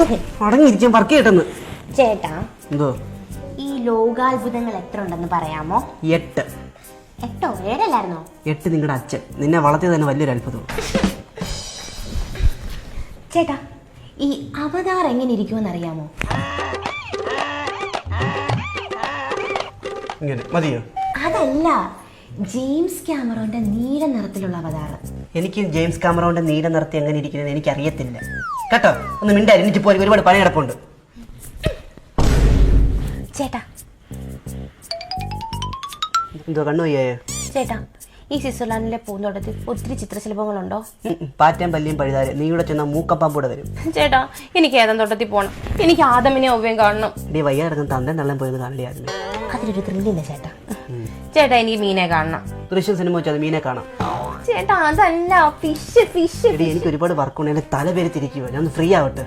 അടങ്ങിയിരിക്കാൻ work ചെയ്യട്ടെന്ന്. ചേട്ടാ എന്തോ? ഈ ലോകാത്ഭുതങ്ങൾ എത്ര ഉണ്ടെന്ന് പറയാമോ? എട്ട്. എട്ടോ? ഏഴല്ലായിരുന്നോ? എട്ട് നിങ്ങളുടെ അച്ഛൻ. നിന്നെ വളർത്തിയത് തന്നെ വലിയൊരു അത്ഭുതം. ചേട്ടാ ഈ അവതാർ എങ്ങനെ ഇരിക്കുമെന്ന് അറിയാമോ ഇങ്ങനെ മതിയോ? അതല്ല ജെയിംസ് ക്യാമറോന്റെ നീല നിറത്തിലുള്ള അവതാർ. എനിക്ക് ജെയിംസ് കാമറോന്റെ നീല നിർത്തി എങ്ങനെ ഇരിക്കുന്നത് എനിക്ക് അറിയത്തില്ല കേട്ടോ? ഒന്ന് മിണ്ടായി എനിക്ക് പോയി ഒരുപാട് പണി കിടപ്പുണ്ട് ചേട്ടാ. എന്തോ കണ്ണു ചേട്ടാ ഈ സ്വിറ്റ്സർലാൻഡിലെ പൂന്തോട്ടത്തിൽ ഒത്തിരി ചിത്രശില്പങ്ങളുണ്ടോ? പാറ്റം. പാറ്റയും പല്ലിയും പഴുതാര് നീ ഇവിടെ ചെന്നാൽ മൂക്കപ്പാമ്പൂടെ വരും. ചേട്ടാ എനിക്ക് ഏതാൻ തോട്ടത്തിൽ പോകണം എനിക്ക് ആദമിനെ ഒവ്വയും കാണണം. ഇടീ വയ്യ കിടക്കുന്ന നല്ല പോയെന്ന് കാണില്ലായിരുന്നു അതിലൊരു ത്രില്ലില്ല ചേട്ടാ. ചേട്ടാ എനിക്ക് മീനെ കാണണം. ദൃശ്യം സിനിമ വെച്ചാൽ മീനെ കാണാം. ചേട്ടാ അതല്ല ഫിഷ് ഫിഷ് എനിക്ക് ഒരുപാട് വർക്ക് ഉണ്ട്. എന്റെ തല പേര് തിരിക്കുക ഞാൻ ഫ്രീ ആവട്ടെ?